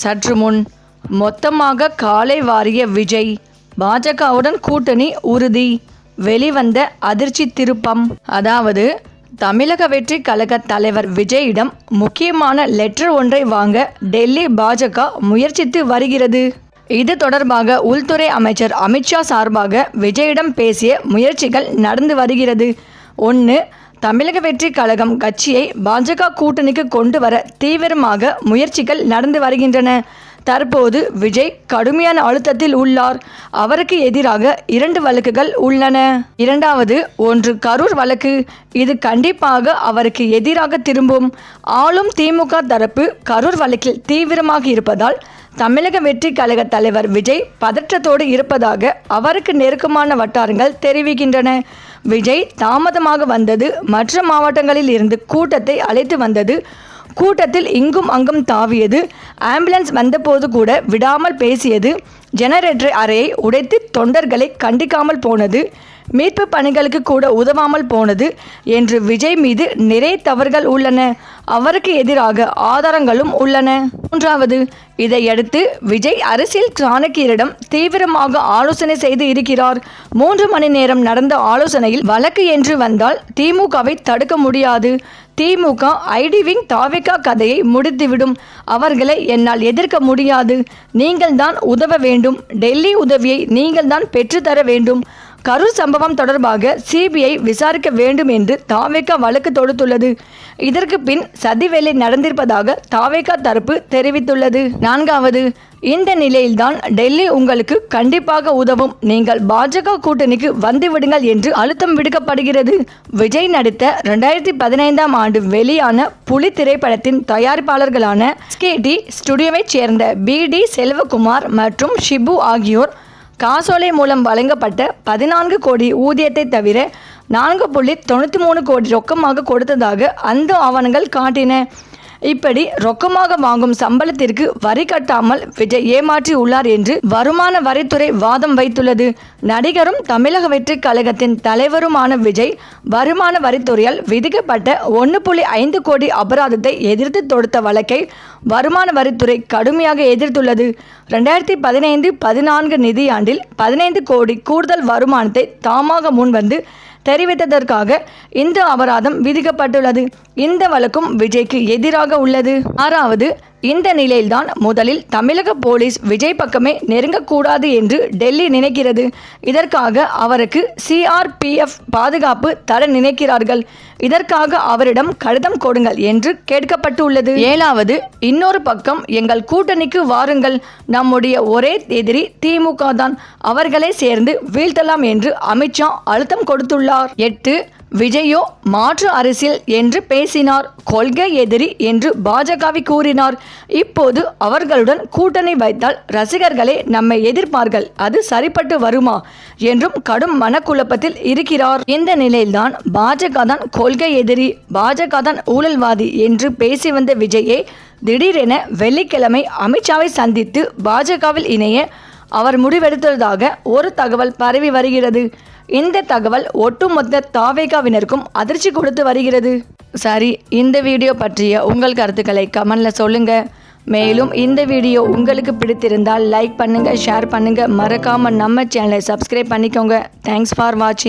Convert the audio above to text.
சற்று முன் மொத்தமாக காலை வாரிய விஜய் பாஜகவுடன் கூட்டணி உறுதி. வெளிவந்த அதிர்ச்சி திருப்பம். அதாவது தமிழக வெற்றி கழக தலைவர் விஜயிடம் முக்கியமான லெட்டர் ஒன்றை வாங்க டெல்லி பாஜக முயற்சித்து வருகிறது. இது தொடர்பாக உள்துறை அமைச்சர் அமித்ஷா சார்பாக விஜயிடம் பேசிய முயற்சிகள் நடந்து வருகிறது. ஒன்று தமிழக வெற்றி கழகம் கட்சியை பாஜக கூட்டணிக்கு கொண்டு வர தீவிரமாக முயற்சிகள் நடந்து வருகின்றன. தற்போது விஜய் கடுமையான அழுத்தத்தில் உள்ளார். அவருக்கு எதிராக இரண்டு வழக்குகள் உள்ளன. இரண்டாவது ஒன்று கரூர் வழக்கு. இது கண்டிப்பாக அவருக்கு எதிராக திரும்பும். ஆளும் திமுக தரப்பு கரூர் வழக்கில் தீவிரமாக இருப்பதால் தமிழக வெற்றி கழக தலைவர் விஜய் பதற்றத்தோடு இருப்பதாக அவருக்கு நெருக்கமான வட்டாரங்கள் தெரிவிக்கின்றன. விஜய் தாமதமாக வந்தது. மற்ற மாவட்டங்களில் இருந்து கூட்டத்தை அழைத்து வந்தது. கூட்டத்தில் இங்கும் அங்கும் தாவியது. ஆம்புலன்ஸ் வந்தபோது கூட விடாமல் பேசியது. ஜெனரேட்டர் அறையை உடைத்து தொண்டர்களை கண்டிக்காமல் போனது மீட்பு பணிகளுக்கு கூட உதவாமல் போனது என்று விஜய் மீது நிறைய தவறுகள் உள்ளன. அவருக்கு எதிராக ஆதாரங்களும் உள்ளன. மூன்றாவது இதையடுத்து விஜய் அரசியல் சாணக்கியரிடம் தீவிரமாக ஆலோசனை செய்து இருக்கிறார். மூன்று மணி நேரம் நடந்த ஆலோசனையில் வழக்கு என்று வந்தால் திமுகவை தடுக்க முடியாது. திமுக ஐடிவிங் தாவிகா கதையை முடித்துவிடும். அவர்களை என்னால் எதிர்க்க முடியாது. நீங்கள் தான் உதவ வேண்டும். டெல்லி உதவியை நீங்கள் தான் பெற்றுத்தர வேண்டும். கரூர் சம்பவம் தொடர்பாக சிபிஐ விசாரிக்க வேண்டும் என்று தாவேகா வழக்கு தொடுத்துள்ளது. இதற்கு பின் சதி வேலை நடந்திருப்பதாக தாவேகா தரப்பு தெரிவித்துள்ளது. நான்காவது இந்த நிலையில்தான் டெல்லி உங்களுக்கு கண்டிப்பாக உதவும். நீங்கள் பாஜக கூட்டணிக்கு வந்து விடுங்கள் என்று அழுத்தம் விடுக்கப்படுகிறது. விஜய் நடித்த ரெண்டாயிரத்தி பதினைந்தாம் ஆண்டு வெளியான புலி திரைப்படத்தின் தயாரிப்பாளர்களான ஸ்கேடி ஸ்டுடியோவைச் சேர்ந்த பி டி செல்வகுமார் மற்றும் ஷிபு ஆகியோர் காசோலை மூலம் வழங்கப்பட்ட பதினான்கு கோடி ஊதியத்தை தவிர நான்கு புள்ளி தொண்ணூற்றி மூணு கோடி ரொக்கமாக கொடுத்ததாக அந்த ஆவணங்கள் காட்டின. இப்படி ரொக்கமாக வாங்கும் சம்பளத்திற்கு வரி கட்டாமல் விஜய் ஏமாற்றி உள்ளார் என்று வருமான வரித்துறை வாதம் வைத்துள்ளது. நடிகரும் தமிழக வெற்றி கழகத்தின் தலைவருமான விஜய் வருமான வரித்துறையால் விதிக்கப்பட்ட ஒன்று புள்ளி ஐந்து கோடி அபராதத்தை எதிர்த்து தொடுத்த வழக்கை வருமான வரித்துறை கடுமையாக எதிர்த்துள்ளது. ரெண்டாயிரத்தி பதினைந்து பதினான்கு நிதியாண்டில் பதினைந்து கோடி கூடுதல் வருமானத்தை தாமாக முன்வந்து தெரிவித்ததற்காக இந்த அபராதம் விதிக்கப்பட்டுள்ளது. இந்த வழக்கும் விஜய்க்கு எதிராக உள்ளது. ஆறாவது இந்த நிலையில்தான் முதலில் தமிழக போலீஸ் விஜய் பக்கமே நெருங்கக்கூடாது என்று டெல்லி நினைக்கிறது. இதற்காக அவருக்கு சிஆர்பிஎஃப் பாதுகாப்பு தர நினைக்கிறார்கள். இதற்காக அவரிடம் கடிதம் கொடுங்கள் என்று கேட்கப்பட்டுள்ளது. ஏழாவது இன்னொரு பக்கம் எங்கள் கூட்டணிக்கு வாருங்கள். நம்முடைய ஒரே எதிரி திமுக தான். அவர்களை சேர்ந்து வீழ்த்தலாம் என்று அமித்ஷா அழுத்தம் கொடுத்துள்ளார். எட்டு விஜயோ மாற்று அரசியல் என்று பேசினார். கொள்கை எதிரி என்று பாஜகவை கூறினார். இப்போது அவர்களுடன் கூட்டணி வைத்தால் ரசிகர்களே நம்மை எதிர்ப்பார்கள். அது சரிப்பட்டு வருமா? என்றும் கடும் மனக்குழப்பத்தில் இருக்கிறார். இந்த நிலையில்தான் பாஜக தான் கொள்கை எதிரி பாஜக தான் ஊழல்வாதி என்று பேசி வந்த விஜயே திடீரென வெள்ளிக்கிழமை அமித்ஷாவை சந்தித்து பாஜகவில் இணைய அவர் முடிவெடுத்ததாக ஒரு தகவல் பரவி வருகிறது. இந்த தகவல் ஒட்டுமொத்த தாவேகாவினருக்கும் அதிர்ச்சி கொடுத்து வருகிறது. சரி இந்த வீடியோ பற்றிய உங்கள் கருத்துக்களை கமெண்டில் சொல்லுங்க. மேலும் இந்த வீடியோ உங்களுக்கு பிடித்திருந்தால் லைக் பண்ணுங்க ஷேர் பண்ணுங்க. மறக்காம நம்ம சேனலை சப்ஸ்கிரைப் பண்ணிக்கோங்க. தேங்க்ஸ் ஃபார் வாட்சிங்